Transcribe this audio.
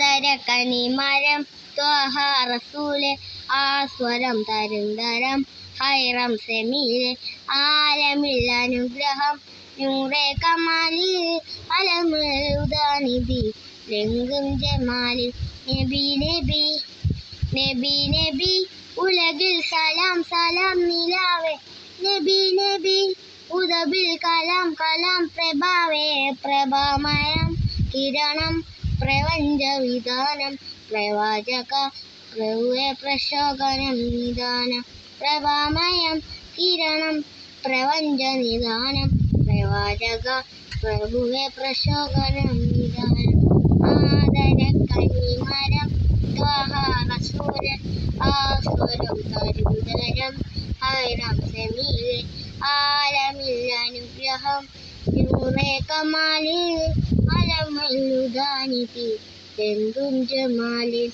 ആദര കനിമരം ത്വഹ റസൂലെ ആസ്വരം തരുന്തരം ഹൈറം സെമീലെ ആരമില്ല അനുഗ്രഹം നൂറെ കമാലി അലമുദാനിധി രംഗും ജമാലി നബി നബി നബി നബി ഉലകിൽ സലാം സലാം നിലാവേ നബി നബി ഉദബിൽ കലാം കലാം പ്രഭാവേ പ്രഭാമയം കിരണം പ്രപഞ്ച വിധാനം പ്രവാചക പ്രഭുവെ പ്രശോകനം നിദാനം പ്രഭാമയം കിരണം പ്രപഞ്ച നിദാനം പ്രവാചക പ്രഭുവെ പ്രശോകനം നിദാനം ആദര കനിമരം ത്വഹ റസൂല ആസ്വരം തരുതരം ഹൈറം സെമീലെ ആലമിൽ അനുഗ്രഹം നൂറെ കമാലിൽ അലമല്ലുദാനിധി എന്തും ജമാലിൽ